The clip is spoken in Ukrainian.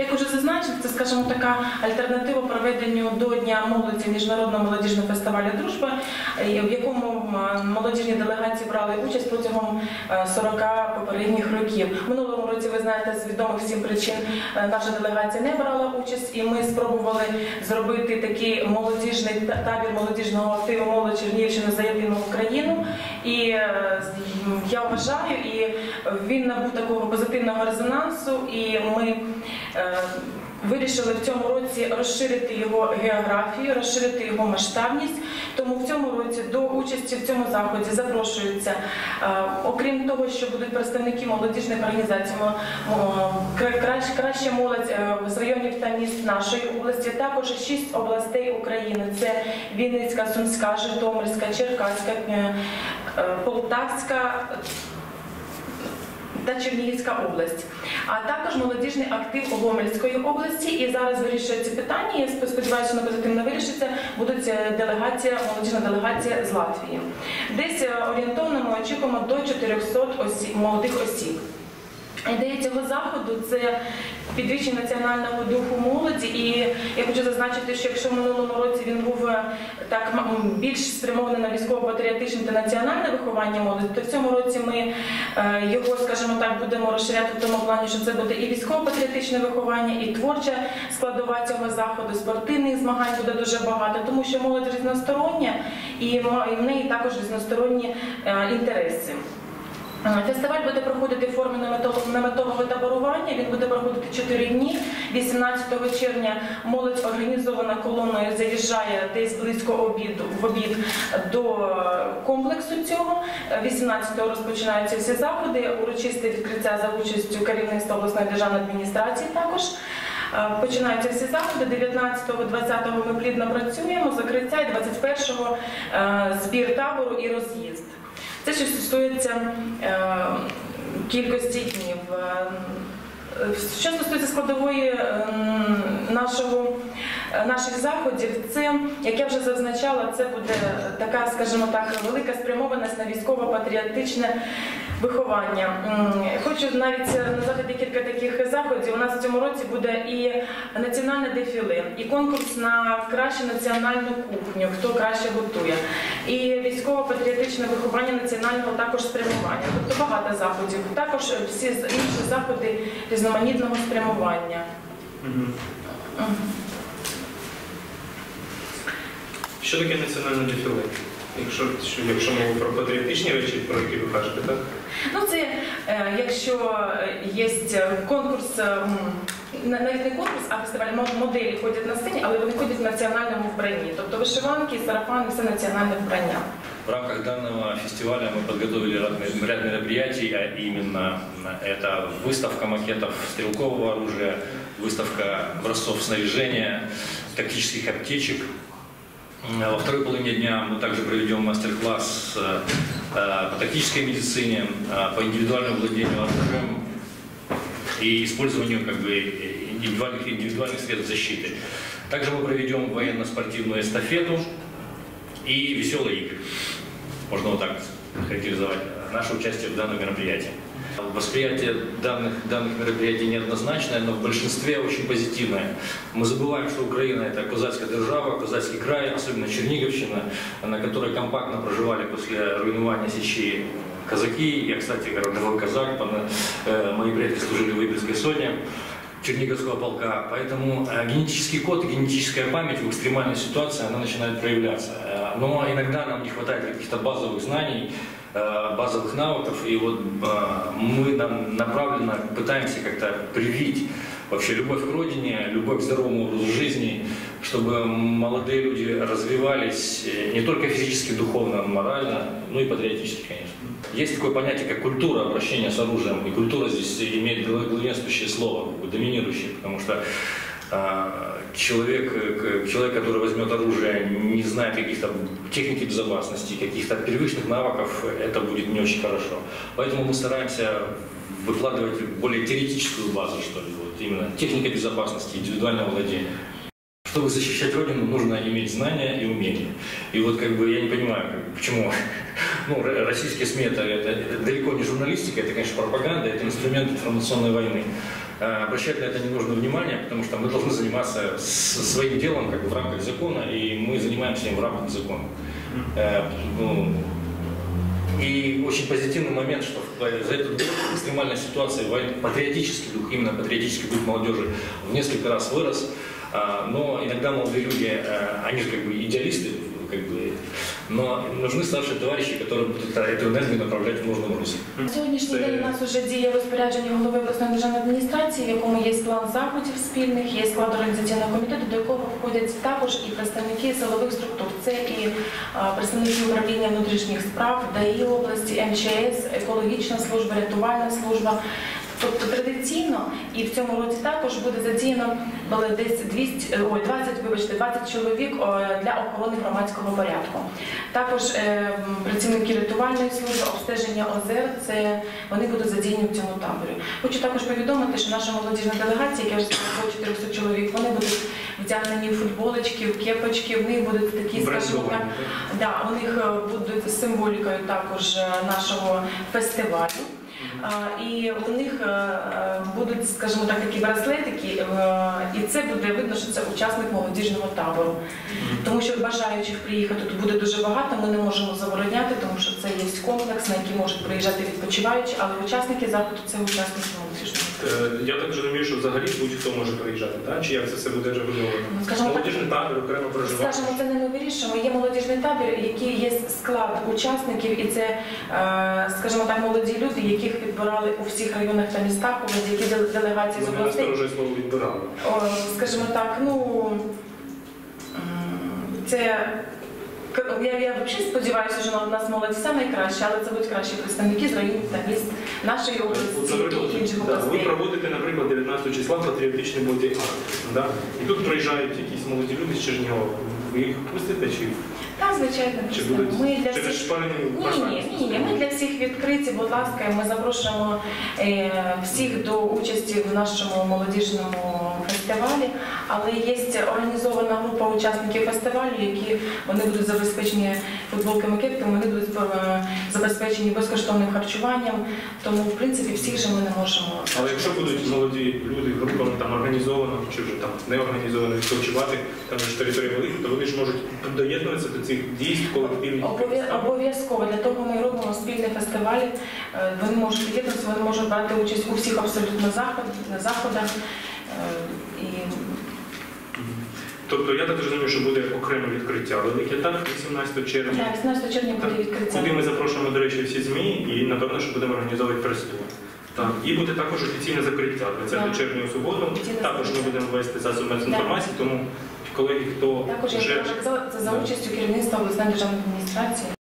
Як уже зазначив, це, скажімо, така альтернатива проведенню до Дня молоді Міжнародного молодіжного фестивалю Дружба, е, в якому молодіжні делегації брали участь протягом е, 40 попередніх років. Минулому році, ви знаєте, з відомих всім причин е, наша делегація не брала участь, і ми спробували зробити такий молодіжний табір молодіжного активу молодь Чернігівщини за єдину Україну. І е, я вважаю, і він набув такого позитивного резонансу, і ми е, вирішили в цьому році розширити його географію, розширити його масштабність. Тому в цьому році до участі в цьому заході запрошуються, е, окрім того, що будуть представники молодіжних організацій, краща молодь з районів та міст нашої області, також шість областей України: це Вінницька, Сумська, Житомирська, Черкаська, Полтавська та Чернігівська область, а також молодіжний актив Гомельської області. І зараз вирішується питання. Я сподіваюся, що позитивно вирішиться. Будуть е, делегація, молодіжна делегація з Латвії. Десь е, орієнтовно ми очікуємо до 400 осіб, молодих осіб. Ідея цього заходу це підвищення національного духу молоді. І я хочу зазначити, що якщо в минулому році він був е, так більш спрямований на військово-патріотичне та національне виховання молоді, то в цьому році ми е, його, скажімо так, будемо розширяти в тому плані, що це буде і військово-патріотичне виховання, і творча складова цього заходу, спортивних змагань буде дуже багато, тому що молодь різностороння і в неї також різносторонні е, інтереси. Е, Фестиваль буде проходити в формі наметового- таборування. Він буде проходити 4 дні. 18 червня молодь організована колоною заїжджає десь близько обіду в обід до е, комплексу цього. Е, 18-го розпочинаються всі заходи. Урочисте відкриття за участю керівництва обласної державної адміністрації також. Е, Починаються всі заходи. 19-го, 20-го ми плідно працюємо, закриття і 21-го е, збір табору і роз'їзд. Це що стосується е, кількості днів. Е, Що стосується складової е, нашого, наших заходів, це, як я вже зазначала, це буде така, скажімо так, велика спрямованість на військово-патріотичне виховання. Хочу навіть назвати декілька таких заходів. У нас в цьому році буде і національне дефіле, і конкурс на кращу національну кухню, хто краще готує, і військово-патріотичне виховання національного також спрямування. Тобто багато заходів. Також всі з- інші заходи різноманітного спрямування. Що таке національне дефіле? Якщо, що- якщо мова про патріотичні речі, про які ви кажете, так? Ну, це е, якщо є конкурс, е, м, на- навіть не конкурс, а фестиваль мо- моделі ходять на сцені, але вони ходять в національному вбранні. Тобто вишиванки, сарафани, все національне вбрання. В рамках данного фестиваля мы подготовили ряд, ряд мероприятий, а именно это выставка макетов стрелкового оружия, выставка образцов снаряжения, тактических аптечек. М, Во второй половине дня мы также проведем мастер-класс э, э, по тактической медицине, э, по индивидуальному владению оружием и использованию как бы, индивидуальных, индивидуальных средств защиты. Также мы проведем военно-спортивную эстафету и веселые игры. Можно вот так характеризовать наше участие в данном мероприятии. Восприятие данных, данных мероприятий неоднозначное, но в большинстве очень позитивное. Мы забываем, что Украина – это козацкая держава, козацкий край, особенно Черниговщина, на которой компактно проживали после руйнування Сечи казаки. Я, кстати, родовой казак, э, мои предки служили в Выборгской сотне. Черниговского полка. Поэтому э, генетический код и генетическая память в экстремальной ситуации, она начинает проявляться. Но иногда нам не хватает каких-то базовых знаний, э, базовых навыков, и вот э, мы нам направленно пытаемся как-то привить вообще любовь к родине, любовь к здоровому образу жизни, чтобы молодые люди развивались э, не только физически, духовно, морально, но и патриотически, конечно. Есть такое понятие, как культура обращения с оружием, и культура здесь имеет глав- главенствующее слово, доминирующее, потому что человек, э, человек, который возьмет оружие, не зная каких-то техники безопасности, каких-то первичных навыков, это будет не очень хорошо. Поэтому мы стараемся выкладывать более теоретическую базу, что ли, вот именно техника безопасности, индивидуального владения. Чтобы защищать Родину, нужно иметь знания и умения. И вот как бы я не понимаю, почему ну, ро- российские СМИ это, это- это далеко не журналистика, это, конечно, пропаганда, это инструмент информационной войны. Э, обращать на это ненужное внимание, потому что мы должны заниматься своим делом как бы в рамках закона, и мы занимаемся им в рамках закона. Э, ну, и очень позитивный момент, что в- за этот год экстремальная ситуация, вой- патриотический дух, именно патриотический дух молодежи в несколько раз вырос. А, Но иногда молодые люди, э, они же как бы идеалисты, как бы, но нужны старшие товарищи, которые будут эту энергию направлять в нужном русле. На сьогоднішній Це- день у нас вже діє розпорядження голови обласної державної адміністрації, в якому є план заходів спільних, є склад організаційного комітету, до якого входять також і представники силових структур. Це і а, представники управління внутрішніх справ, ДАІ області, МЧС, екологічна служба, рятувальна служба. Тобто традиційно і в цьому році також буде задіяно були десь 200, е, ой, 20, вибачте, 20 чоловік для охорони громадського порядку. Також е, працівники рятувальної служби, обстеження озер, це вони будуть задіяні в цьому таборі. Хочу також повідомити, що наша молодіжна делегація, яка вже сказала 400 чоловік, вони будуть вдягнені в футболочки, в кепочки, в них будуть такі, скажімо так, Да, у них е, будуть символікою також е, нашого фестивалю. І у них е, е, будуть, скажімо так, такі браслетики, е, і це буде видно, що це учасник молодіжного табору. Тому що бажаючих приїхати тут буде дуже багато. Ми не можемо забороняти, тому що це є комплекс, на який можуть приїжджати відпочиваючі, але учасники заходу це учасники молодіжного. Е, Я так розумію, що взагалі будь-хто може приїжджати, так? Чи як це все буде регульовано? Ну, Молодіжний табір, окремо проживати. Скажімо, це не ми вирішуємо. Є молодіжний табір, який є склад учасників, і це, е, скажімо так, молоді люди, яких підбирали у всіх районах та містах, які делегації з областей. насторожує слово відбирали. Скажімо так, ну це. Я, я взагалі сподіваюся, що в нас молодь все найкраще, але це будуть кращі представники з районів та міст нашої області да, ви проводите, наприклад, 19 числа патріотичний боді-арт. Да? І тут приїжджають якісь молоді люди з Чернігова. Ви їх пустите чи, Так, звичайно, чи будуть ми для через всіх шпальні Ні, ні, ні, ні. Ми для всіх відкриті, будь ласка, і ми запрошуємо е, всіх до участі в нашому молодіжному фестивалі. Але є організована група учасників фестивалю, які вони будуть забезпечені футболками, кепками, вони будуть е, забезпечені безкоштовним харчуванням. Тому, в принципі, всіх же ми не можемо. Але якщо будуть молоді люди групами там організовано чи вже там не організовано відпочивати, там ж територія велика, то вони ж можуть доєднуватися до цих дійств колективних. Обов'язково для того ми робимо спільні фестивалі. Е, Вони можуть приєднатися, вони можуть брати участь у всіх абсолютно заход- заходах. Е, І Тобто я так розумію, що буде окреме відкриття велике, так, 18 червня. Так, 18 червня буде відкриття. Куди ми запрошуємо, до речі, всі ЗМІ, і напевно, що будемо організовувати прес-тур. Так, і буде також офіційне закриття 20 Так. червня у суботу. Також ми будемо вести засоби інформації, тому колеги, хто Також я вже вже казала, це за участю керівництва обласної державної адміністрації.